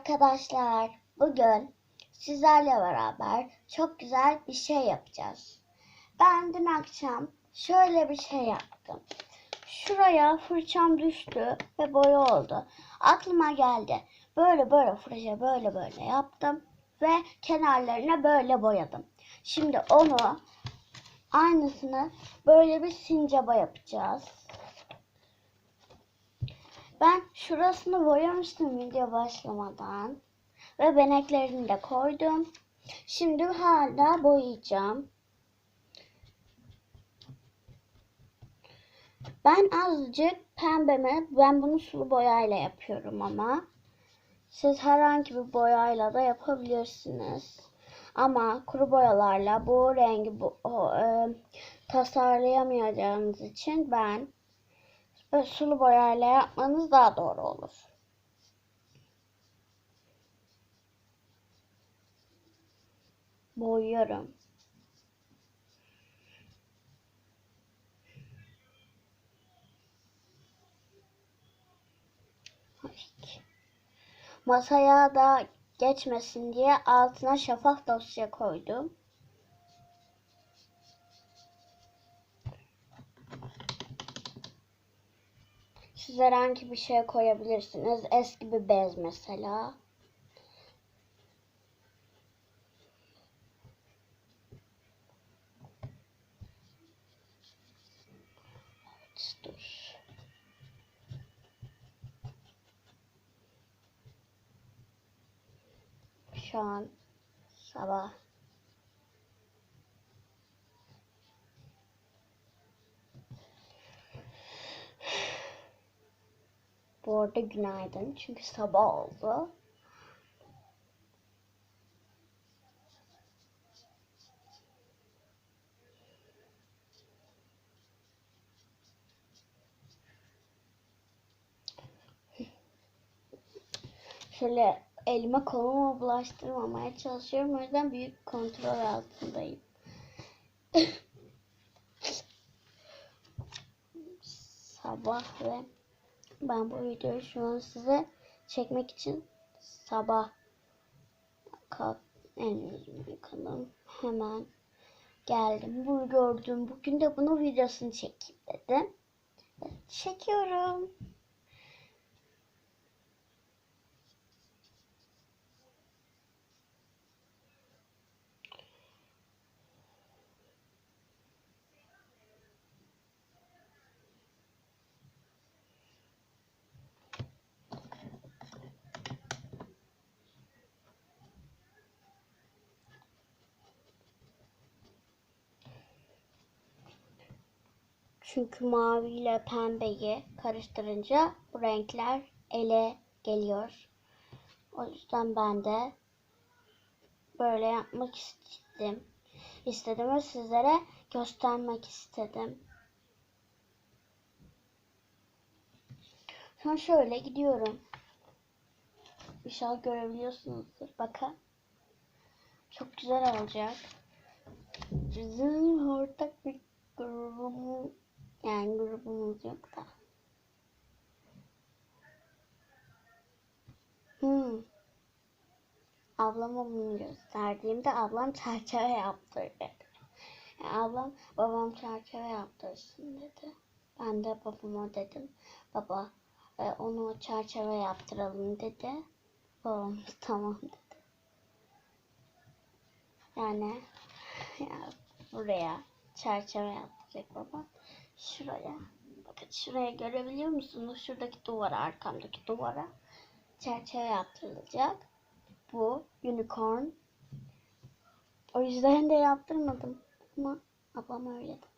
Arkadaşlar bugün sizlerle beraber çok güzel bir şey yapacağız. Ben dün akşam şöyle bir şey yaptım. Şuraya fırçam düştü ve boya oldu. Aklıma geldi. Böyle böyle fırça böyle böyle yaptım ve kenarlarına böyle boyadım. Şimdi onu aynısını böyle bir sincaba yapacağız. Ben şurasını boyamıştım video başlamadan. Ve beneklerini de koydum. Şimdi hala boyayacağım. Ben azıcık pembeme, ben bunu sulu boyayla yapıyorum ama. Siz herhangi bir boyayla da yapabilirsiniz. Ama kuru boyalarla bu rengi bu, o, e, tasarlayamayacağınız için ben Böyle sulu boyayla yapmanız daha doğru olur. Boyuyorum. Masaya da geçmesin diye altına şafak dosya koydum. Siz herhangi bir şey koyabilirsiniz. Eski bir bez mesela. Şu an sabah Bu arada günaydın. Çünkü sabah oldu. Şöyle elime kolumu bulaştırmamaya çalışıyorum. O yüzden büyük kontrol altındayım. Sabah ve ben bu videoyu şu an size çekmek için sabah kalk elimizi yıkadım. Hemen geldim. Bunu gördüm. Bugün de bunun videosunu çekeyim dedim. Çekiyorum. Çünkü mavi ile pembeyi karıştırınca bu renkler ele geliyor. O yüzden ben de böyle yapmak istedim. İstedim ve sizlere göstermek istedim. An şöyle gidiyorum. İnşallah görebiliyorsunuzdur. Bakın. Çok güzel olacak. Bizim ortak bir grubumuz yani grubumuz yok da. Hmm. Ablama bunu gösterdiğimde ablam çerçeve yaptırdı. Yani ablam babam çerçeve yaptırsın dedi. Ben de babama dedim. Baba e, onu çerçeve yaptıralım dedi. Babam tamam dedi. Yani ya, buraya çerçeve yaptıracak baba. Şuraya. Bakın şuraya görebiliyor musunuz? Şuradaki duvara, arkamdaki duvara çerçeve yaptırılacak. Bu unicorn. O yüzden de yaptırmadım. Ama ablam öyle dedi.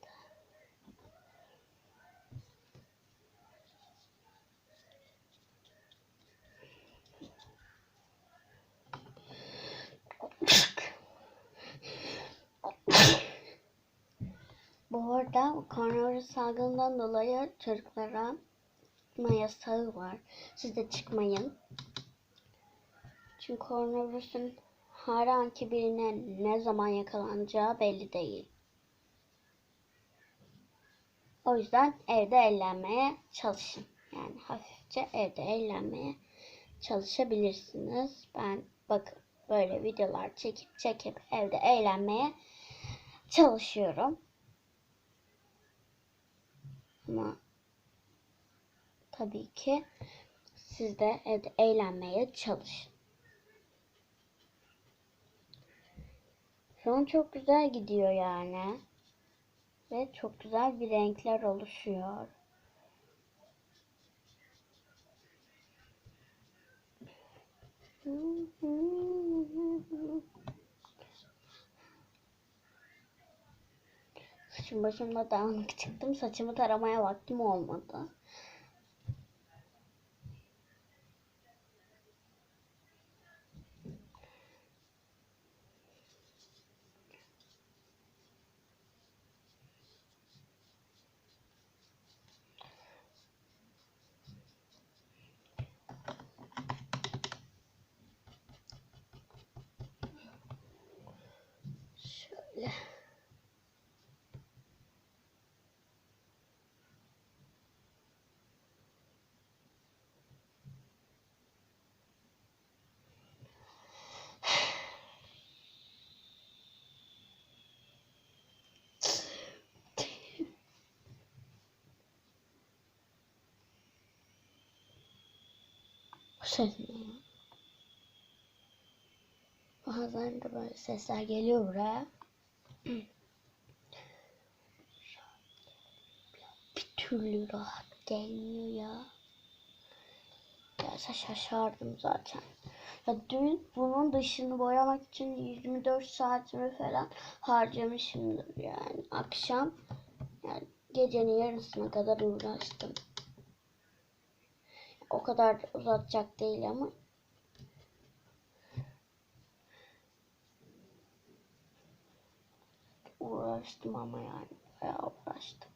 Bu arada koronavirüs salgından dolayı çocuklara çıkma yasağı var. Siz de çıkmayın. Çünkü koronavirüsün herhangi birine ne zaman yakalanacağı belli değil. O yüzden evde eğlenmeye çalışın. Yani hafifçe evde eğlenmeye çalışabilirsiniz. Ben bakın böyle videolar çekip çekip evde eğlenmeye çalışıyorum. Ama tabii ki siz de evde eğlenmeye çalışın. Şu an çok güzel gidiyor yani. Ve çok güzel bir renkler oluşuyor. Saçım başımda dağınık çıktım. Saçımı taramaya vaktim olmadı. Şöyle. Ses ne ya? Bazen de böyle sesler geliyor buraya. Bir türlü rahat gelmiyor ya. Gelse şaşardım zaten. Ya dün bunun dışını boyamak için 24 saatimi falan harcamışımdır yani. Akşam yani gecenin yarısına kadar uğraştım. O kadar da uzatacak değil ama uğraştım ama yani bayağı uğraştım.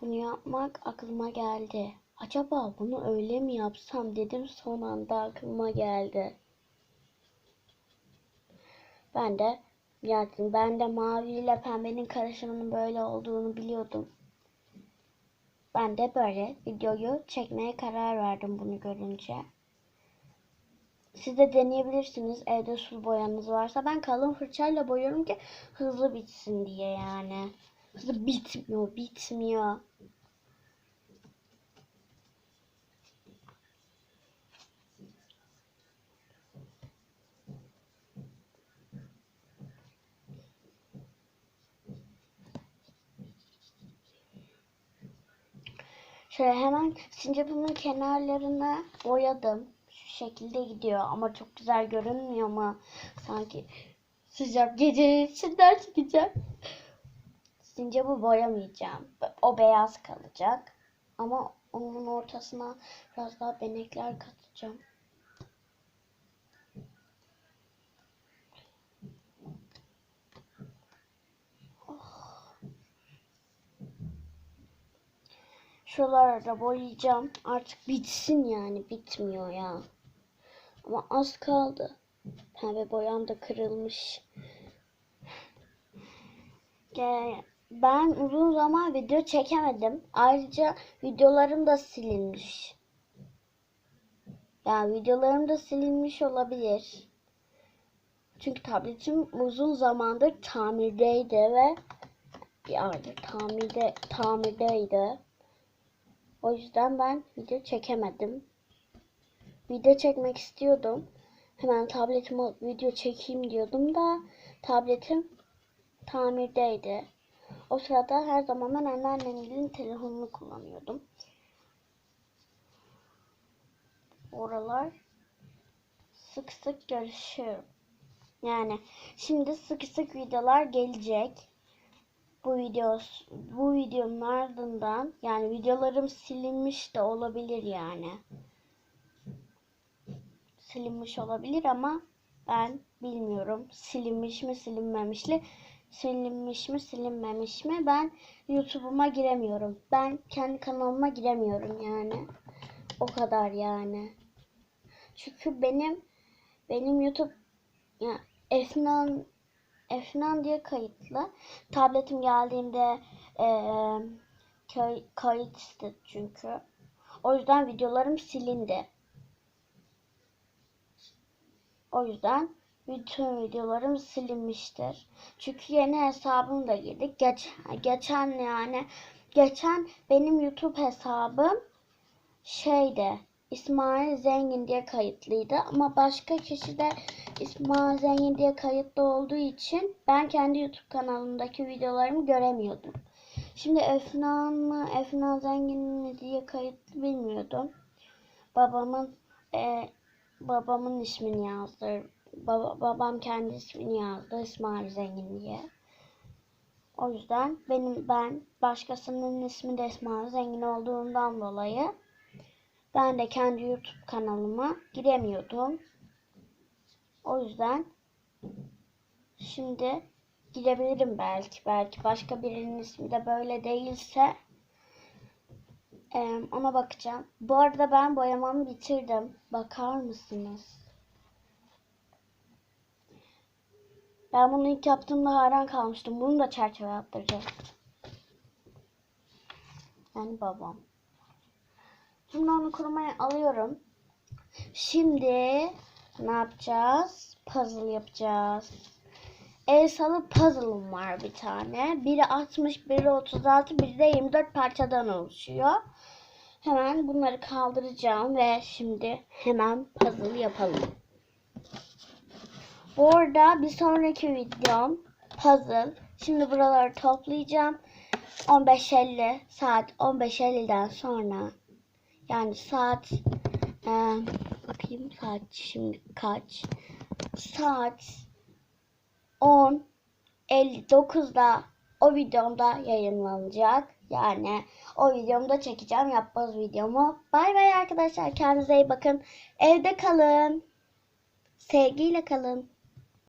Bunu yapmak aklıma geldi. Acaba bunu öyle mi yapsam dedim son anda aklıma geldi. Ben de yani ben de mavi ile pembenin karışımının böyle olduğunu biliyordum. Ben de böyle videoyu çekmeye karar verdim bunu görünce. Siz de deneyebilirsiniz evde sulu boyanız varsa. Ben kalın fırçayla boyuyorum ki hızlı bitsin diye yani. Hızlı bitmiyor, bitmiyor. Şöyle hemen sincapımın kenarlarına boyadım. Şu şekilde gidiyor ama çok güzel görünmüyor ama sanki sıcak gece içinden çıkacak. Sincapı boyamayacağım. O beyaz kalacak. Ama onun ortasına biraz daha benekler katacağım. Şuraları da boyayacağım. Artık bitsin yani. Bitmiyor ya. Ama az kaldı. Pembe boyam da kırılmış. Ben uzun zaman video çekemedim. Ayrıca videolarım da silinmiş. Yani videolarım da silinmiş olabilir. Çünkü tabletim uzun zamandır tamirdeydi ve bir aydır tamirde, tamirdeydi. O yüzden ben video çekemedim. Video çekmek istiyordum. Hemen tabletime video çekeyim diyordum da tabletim tamirdeydi. O sırada her zaman ben anneannemin telefonunu kullanıyordum. Oralar sık sık görüşüyorum. Yani şimdi sık sık videolar gelecek bu video bu videonun ardından yani videolarım silinmiş de olabilir yani. Silinmiş olabilir ama ben bilmiyorum. Silinmiş mi silinmemiş mi silinmiş mi silinmemiş mi ben YouTube'uma giremiyorum. Ben kendi kanalıma giremiyorum yani. O kadar yani. Çünkü benim benim YouTube ya Efnan Efnan diye kayıtlı. Tabletim geldiğinde e, kay, kayıt istedi çünkü. O yüzden videolarım silindi. O yüzden bütün videolarım silinmiştir. Çünkü yeni hesabım da girdik. Geç, geçen yani geçen benim YouTube hesabım şeyde İsmail Zengin diye kayıtlıydı ama başka kişi de İsmail Zengin diye kayıtlı olduğu için ben kendi YouTube kanalımdaki videolarımı göremiyordum. Şimdi Efnan mı Efnan Zengin mi diye kayıtlı bilmiyordum. Babamın e, babamın ismini yazdı. Baba, babam kendi ismini yazdı İsmail Zengin diye. O yüzden benim ben başkasının ismi de İsmail Zengin olduğundan dolayı ben de kendi YouTube kanalıma giremiyordum. O yüzden şimdi girebilirim belki. Belki başka birinin ismi de böyle değilse eee, ona bakacağım. Bu arada ben boyamamı bitirdim. Bakar mısınız? Ben bunu ilk yaptığımda hayran kalmıştım. Bunu da çerçeve yaptıracağım. Yani babam. Şimdi onu kurumaya alıyorum. Şimdi ne yapacağız? Puzzle yapacağız. El salı puzzle'ım var bir tane. Biri 60, biri 36, biri de 24 parçadan oluşuyor. Hemen bunları kaldıracağım ve şimdi hemen puzzle yapalım. Bu arada bir sonraki videom puzzle. Şimdi buraları toplayacağım. 15.50 saat 15.50'den sonra yani saat e, bakayım saat şimdi kaç saat 10 59'da o videomda yayınlanacak. Yani o videomda çekeceğim yapboz videomu. Bay bay arkadaşlar. Kendinize iyi bakın. Evde kalın. Sevgiyle kalın.